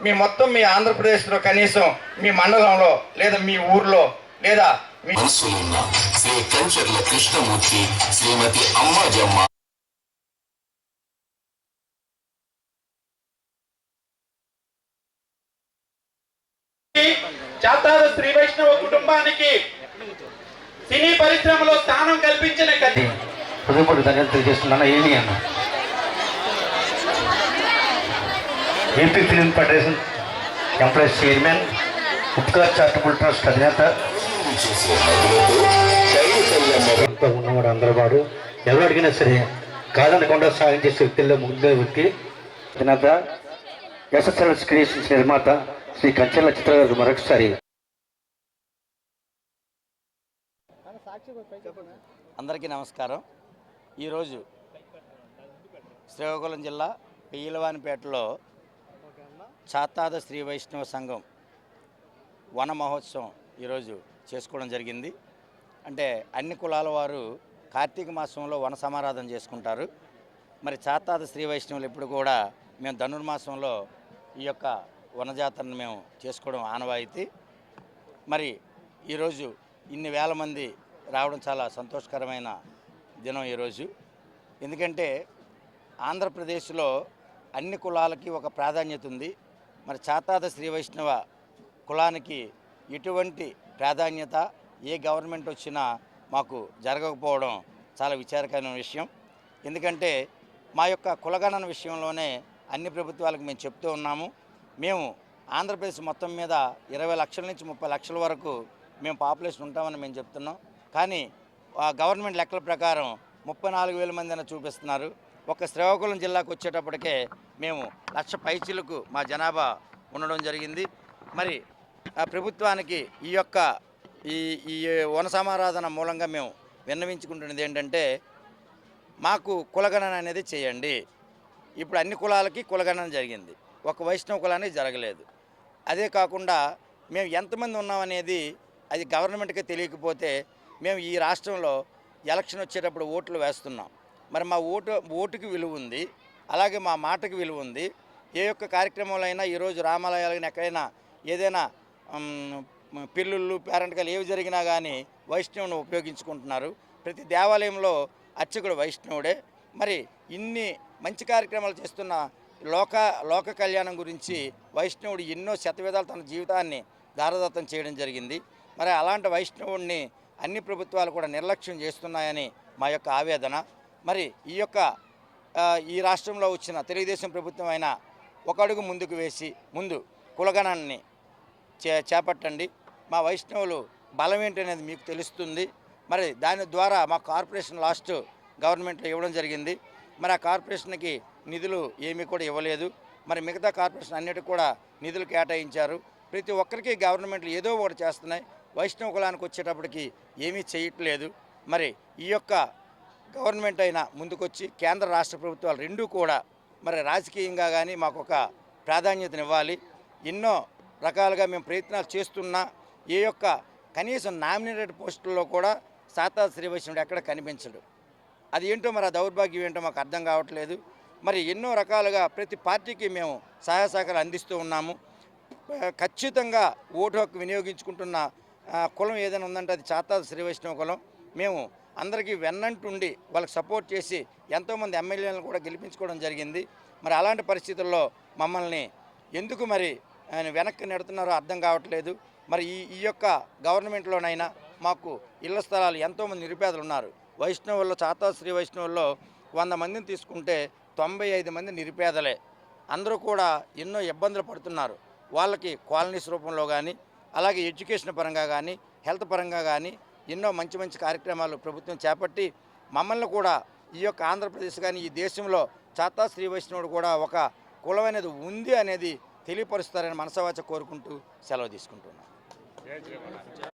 మీ మొత్తం మీ ఆంధ్రప్రదేశ్లో కనీసం మీ మండలంలో లేదా మీ ఊర్లో లేదా మీ శ్రీ కంచర్ల కృష్ణమూర్తి శ్రీమతి అమ్మాజమ్మ జాతాద శ్రీ వైష్ణవ కుటుంబానికి సినీ పరిశ్రమలో స్థానం కల్పించిన గతి హృదయపూర్వక ధన్యవాదాలు తెలియజేస్తున్నాను. ఏమి అన్న. AP film federation employees chairman Utkar charitable trust అధినేత. ఉన్నవాడు అందరూ వాడు ఎవరు అడిగినా సరే కాదనకుండా సాయం చేసే వ్యక్తుల్లో ముందే వ్యక్తి. అధినేత ఎస్ఎస్ఎల్ఎస్ క్రియేషన్స్ నిర్మాత శ్రీ కంచెల చిత్ర గారు మరొకసారి. అందరికీ నమస్కారం. ఈరోజు శ్రీకాకుళం జిల్లా పెయ్యలవానిపేటలో చాతాద శ్రీ వైష్ణవ సంఘం వన మహోత్సవం ఈరోజు చేసుకోవడం జరిగింది. అంటే అన్ని కులాల వారు కార్తీక మాసంలో వన సమారాధన చేసుకుంటారు. మరి చాతాద శ్రీ వైష్ణవులు ఇప్పుడు కూడా మేము ధనుర్మాసంలో ఈ యొక్క వనజాతరను మేము చేసుకోవడం ఆనవాయితీ. మరి ఈరోజు ఇన్ని వేల మంది రావడం చాలా సంతోషకరమైన దినం ఈరోజు. ఎందుకంటే ఆంధ్రప్రదేశ్లో అన్ని కులాలకి ఒక ప్రాధాన్యత ఉంది. మరి చాతాద శ్రీ వైష్ణవ కులానికి ఎటువంటి ప్రాధాన్యత ఏ గవర్నమెంట్ వచ్చినా మాకు జరగకపోవడం చాలా విచారకరమైన విషయం. ఎందుకంటే మా యొక్క కులగణన విషయంలోనే అన్ని ప్రభుత్వాలకు మేము చెప్తూ ఉన్నాము. మేము ఆంధ్రప్రదేశ్ మొత్తం మీద ఇరవై లక్షల నుంచి ముప్పై లక్షల వరకు మేము పాపులేషన్ ఉంటామని మేము చెప్తున్నాం. కానీ ఆ గవర్నమెంట్ లెక్కల ప్రకారం ముప్పై నాలుగు వేల మంది అయినా చూపిస్తున్నారు. ఒక శ్రీకాకుళం జిల్లాకు వచ్చేటప్పటికే మేము లక్ష పైచీలకు మా జనాభా ఉండడం జరిగింది. మరి ఆ ప్రభుత్వానికి ఈ యొక్క ఈ ఈ వన సమారాధన మూలంగా మేము విన్నవించుకుంటున్నది ఏంటంటే మాకు కులగణన అనేది చేయండి. ఇప్పుడు అన్ని కులాలకి కులగణన జరిగింది. ఒక వైష్ణవ కులానికి జరగలేదు. అదే కాకుండా మేము ఎంతమంది ఉన్నామనేది అది గవర్నమెంట్కి తెలియకపోతే మేము ఈ రాష్ట్రంలో ఎలక్షన్ వచ్చేటప్పుడు ఓట్లు వేస్తున్నాం. మరి మా ఓటు ఓటుకి విలువ ఉంది. అలాగే మా మాటకు విలువ ఉంది. ఏ యొక్క కార్యక్రమంలో అయినా ఈరోజు రామాలయాలైనా ఎక్కడైనా ఏదైనా పిల్లుళ్ళు పేరెంట్గా ఏవి జరిగినా కానీ వైష్ణవుని ఉపయోగించుకుంటున్నారు. ప్రతి దేవాలయంలో అర్చకుడు వైష్ణవుడే. మరి ఇన్ని మంచి కార్యక్రమాలు చేస్తున్న లోక లోక కళ్యాణం గురించి వైష్ణవుడు ఎన్నో శతవిధాలు తన జీవితాన్ని దారదత్తం చేయడం జరిగింది. మరి అలాంటి వైష్ణవుడిని అన్ని ప్రభుత్వాలు కూడా నిర్లక్ష్యం చేస్తున్నాయని మా యొక్క ఆవేదన. మరి ఈ యొక్క ఈ రాష్ట్రంలో వచ్చిన తెలుగుదేశం ప్రభుత్వం అయినా ఒక అడుగు ముందుకు వేసి ముందు కులగణాన్ని చే చేపట్టండి. మా వైష్ణవులు బలం ఏంటనేది మీకు తెలుస్తుంది. మరి దాని ద్వారా మా కార్పొరేషన్ లాస్ట్ గవర్నమెంట్లో ఇవ్వడం జరిగింది. మరి ఆ కార్పొరేషన్కి నిధులు ఏమీ కూడా ఇవ్వలేదు. మరి మిగతా కార్పొరేషన్ అన్నిటికి కూడా నిధులు కేటాయించారు. ప్రతి ఒక్కరికి గవర్నమెంట్లు ఏదో ఒకటి చేస్తున్నాయి. వైష్ణవ కులానికి వచ్చేటప్పటికి ఏమీ చేయట్లేదు. మరి ఈ యొక్క గవర్నమెంట్ అయినా ముందుకొచ్చి కేంద్ర రాష్ట్ర ప్రభుత్వాలు రెండూ కూడా మరి రాజకీయంగా కానీ మాకు ఒక ప్రాధాన్యతనివ్వాలి. ఎన్నో రకాలుగా మేము ప్రయత్నాలు చేస్తున్నా ఏ యొక్క కనీసం నామినేటెడ్ పోస్టుల్లో కూడా సాతా శ్రీవైష్ణవుడు ఎక్కడ కనిపించడు. అది ఏంటో మరి ఆ దౌర్భాగ్యం ఏంటో మాకు అర్థం కావట్లేదు. మరి ఎన్నో రకాలుగా ప్రతి పార్టీకి మేము సహాయ సహకారాలు అందిస్తూ ఉన్నాము. ఖచ్చితంగా ఓటు హక్కు వినియోగించుకుంటున్న కులం ఏదైనా ఉందంటే అది చాతా శ్రీవైష్ణవ కులం. మేము అందరికీ వెన్నంటుండి వాళ్ళకి సపోర్ట్ చేసి ఎంతోమంది ఎమ్మెల్యేలను కూడా గెలిపించుకోవడం జరిగింది. మరి అలాంటి పరిస్థితుల్లో మమ్మల్ని ఎందుకు మరి ఆయన వెనక్కి నెడుతున్నారో అర్థం కావట్లేదు. మరి ఈ ఈ యొక్క గవర్నమెంట్లోనైనా మాకు ఇళ్ళ స్థలాలు ఎంతోమంది నిరుపేదలు ఉన్నారు. వైష్ణవుల్లో చాతా శ్రీ వైష్ణవుల్లో వంద మందిని తీసుకుంటే తొంభై ఐదు మంది నిరుపేదలే. అందరూ కూడా ఎన్నో ఇబ్బందులు పడుతున్నారు. వాళ్ళకి కాలనీస్ రూపంలో కానీ అలాగే ఎడ్యుకేషన్ పరంగా కానీ హెల్త్ పరంగా కానీ ఎన్నో మంచి మంచి కార్యక్రమాలు ప్రభుత్వం చేపట్టి మమ్మల్ని కూడా ఈ యొక్క ఆంధ్రప్రదేశ్ కానీ ఈ దేశంలో చాతా శ్రీ వైష్ణవుడు కూడా ఒక కులం అనేది ఉంది అనేది తెలియపరుస్తారని మనసవాచ కోరుకుంటూ సెలవు తీసుకుంటున్నాను